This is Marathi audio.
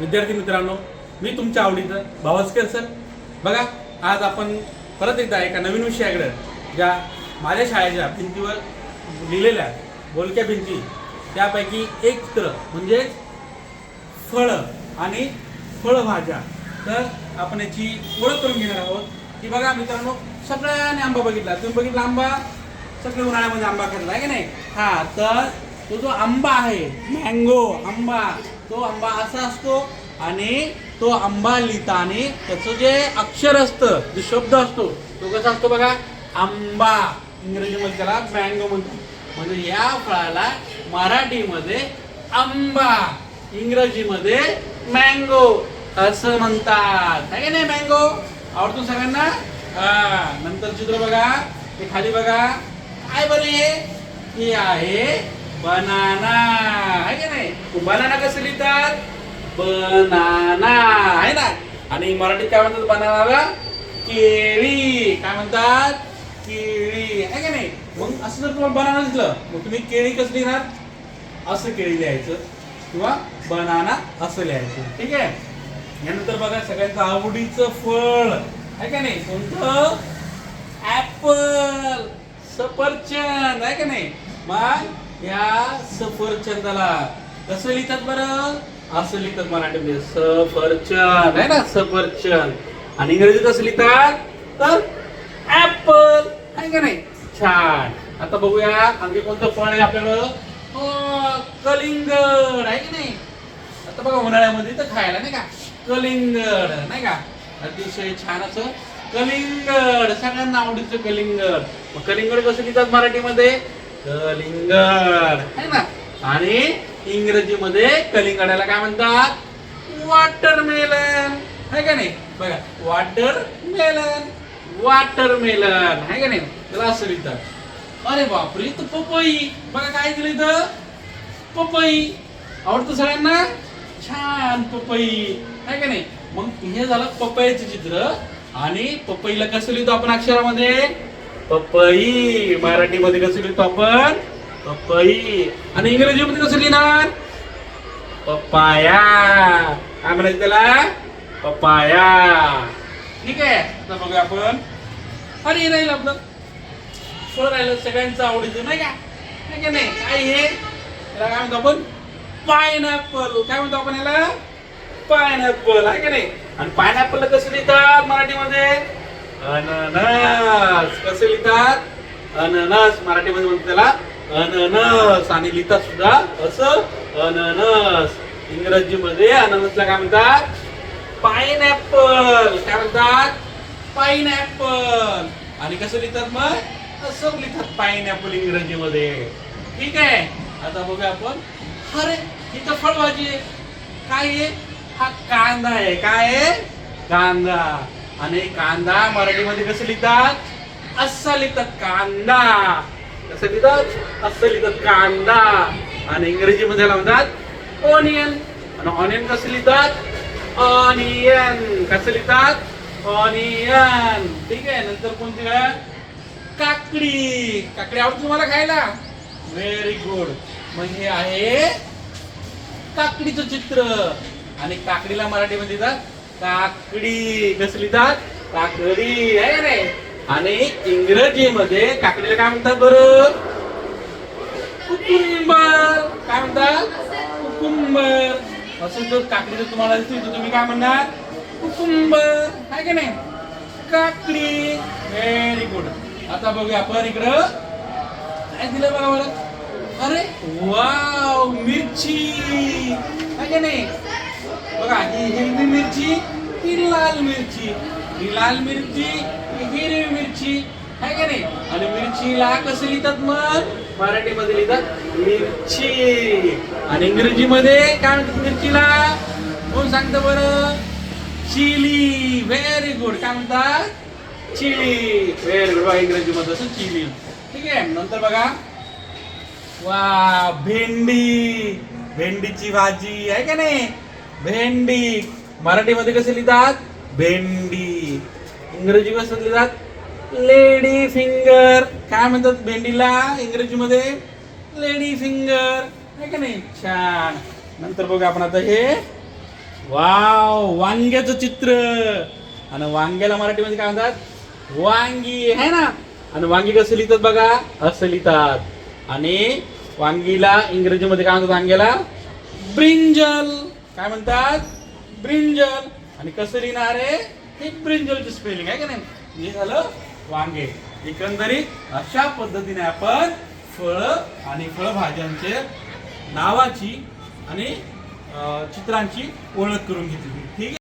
विद्यार्थी मित्रांनो मी तुमच्या आवडीचं भावस्कर सर. बघा आज आपण परत एकदा एका नवीन विषयाकडे ज्या माझ्या शाळेच्या भिंतीवर लिहिलेल्या बोलक्या भिंती त्यापैकी एक चित्र म्हणजे फळं आणि फळभाज्या. तर आपण याची ओळख करून घेणार आहोत. की बघा मित्रांनो सगळ्यांनी आंबा बघितला. तुम्ही बघितला आंबा? सगळे उन्हाळ्यामध्ये आंबा खाल्ला आहे की नाही? हा तर तो जो आंबा आहे मँगो आंबा तो आंबा असा असतो आणि तो आंबा लिहिताना त्याचं जे अक्षर असतं जो शब्द असतो तो कसा असतो बघा? आंबा. इंग्रजीमध्ये त्याला मँगो म्हणतात. म्हणजे या फळाला मराठीमध्ये आंबा इंग्रजीमध्ये मँगो असं म्हणतात. आहे नाही मँगो? आवडतो सगळ्यांना? हा. नंतर चित्र बघा. ते खाली बघा. काय बरे हे आहे बनाना आहे की नाही? बनाना कसं लिहितात? बनाना आहे ना? आणि मराठीत काय म्हणतात बनानाला केळी. काय म्हणतात? केळी. आहे का नाही? मग असं जर तुम्हाला बनाना दिसलं मग तुम्ही केळी कसं लिहिणार? असं केळी लिहायचं. किंवा बनाना असं लिहायचं. ठीक आहे? यानंतर बघा सगळ्यांचं आवडीचं फळ. आहे का नाही? कोणतं? ऍपल सफरचंद. आहे का नाही? मग या सफरचंदाला. कसं लिहितात बरं? असं लिहितात मराठीमध्ये सफरचंद. आहे ना सफरचंद. आणि इंग्रजीत कसं लिहितात? तर ऍपल आहे का नाही? छान. आता बघूया आणखी कोणतं फळ आहे आपल्याकडं? कलिंगड. आहे की नाही? आता बघा उन्हाळ्यामध्ये तर खायला नाही का? कलिंगड. नाही का? अतिशय छान असं कलिंगड. सगळ्यांना आवडीचं कलिंगड. मग कलिंगड कसं लिहितात मराठीमध्ये? कलिंगड. आहे ना आणि इंग्रजीमध्ये कलिंगडाला काय म्हणतात? वॉटरमेलन आहे का नाही? बघा वॉटरमेलन वॉटरमेलन आहे का नाही? त्याला असं लिहितात. अरे बापरे तर पपई. बघा काय दिलं इथं? पपई. आवडतं सगळ्यांना? छान पपई. आहे का नाही? मग हे झालं पपईचं चित्र. आणि पपईला कसं लिहितो आपण अक्षरामध्ये? पपई. मराठीमध्ये कसं लिहितो आपण? पपई. आणि इंग्रजीमध्ये कसं लिहिणार? पपाया. काय म्हणायचं त्याला? पपाया. ठीक आहे. आता बघूया आपण. अरे हे राहील आपलं. फळ राहिलं सगळ्यांचं आवडीचं नाही का? नाही का नाही. काय हे? याला काय म्हणतो आपण? पायनॅपल. काय म्हणतो आपण याला? पायनॅपल. आहे का नाही? आणि पायनॅपल कसं लिहितात मराठीमध्ये? अननस. कसे लिहितात? अननस. मराठीमध्ये म्हणतो त्याला अननस. आणि लिहितात सुद्धा असं अननस. इंग्रजीमध्ये अननसला काय म्हणतात? पायनॅपल काय म्हणतात? पायनॅपल आणि कसं लिहितात मग? असं लिहितात पायनॅपल इंग्रजीमध्ये. ठीक आहे? आता बघूया आपण. अरे इथं फळभाजी आहे. काय आहे? हा कांदा आहे. काय आहे? कांदा. आणि कांदा मराठीमध्ये कसं लिहितात? असं लिहितात कांदा. कसं लिहितात? असं लिहितात कांदा. आणि इंग्रजीमध्ये याला म्हणतात ऑनियन आणि ऑनियन कसं लिहितात? ऑनियन कसं लिहितात? ऑनियन ठीक आहे नंतर कोणती काय काकडी. काकडी आवडते तुम्हाला खायला? व्हेरी गुड मग हे आहे काकडीचं चित्र. आणि काकडीला मराठीमध्ये लिहितात काकडी कसली जात काकडी आहे का नाही. आणि इंग्रजीमध्ये काकडीला काय म्हणतात बरं? कुकुंबर. काय म्हणतात? कुकुंबर. असं जर काकडी जर तुम्हाला दिसली तर तुम्ही काय म्हणणार? कुकुंबर. आहे का नाही? काकडी. व्हेरी गुड आता बघूया आपण इकडं. काय दिलं बघा बरं? अरे वाव मिरची. आहे का नाही? बघा ही हिरवी मिरची ही लाल मिरची. ही लाल मिरची ही हिरवी मिरची. आहे का नाही? आणि मिरचीला कसं लिहितात मग? मराठीमध्ये लिहितात मिरची. आणि इंग्रजीमध्ये काय म्हणतात मिरचीला? कोण सांगतं बरं? चिली. व्हेरी गुड काय म्हणतात? चिली. व्हेरी गुड इंग्रजीमध्ये असं चिली. ठीक आहे? नंतर बघा. वा भेंडी. भेंडीची भाजी. आहे का नाही? भेंडी. मराठीमध्ये कसे लिहितात? भेंडी. इंग्रजी कसं लिहितात? Lady finger. काय म्हणतात भेंडीला इंग्रजीमध्ये? Lady finger. आहे का नाही? छान. नंतर बघा आपण आता हे. वाव वांग्याचं चित्र. आणि वांग्याला मराठीमध्ये काय म्हणतात? वांगी. आहे ना? आणि वांगी कसं लिहितात बघा? असं लिहितात. आणि वांगीला इंग्रजीमध्ये काय म्हणतात? वांग्याला ब्रिंजल. काय म्हणतात? ब्रिंजल. आणि कसं लिहिणार आहे? हे ब्रिंजलची स्पेलिंग आहे का नाही? हे झालं वांगे. एकंदरीत अशा पद्धतीने आपण फळ आणि फळभाज्यांचे नावाची आणि चित्रांची ओळख करून घेतली. ठीक आहे?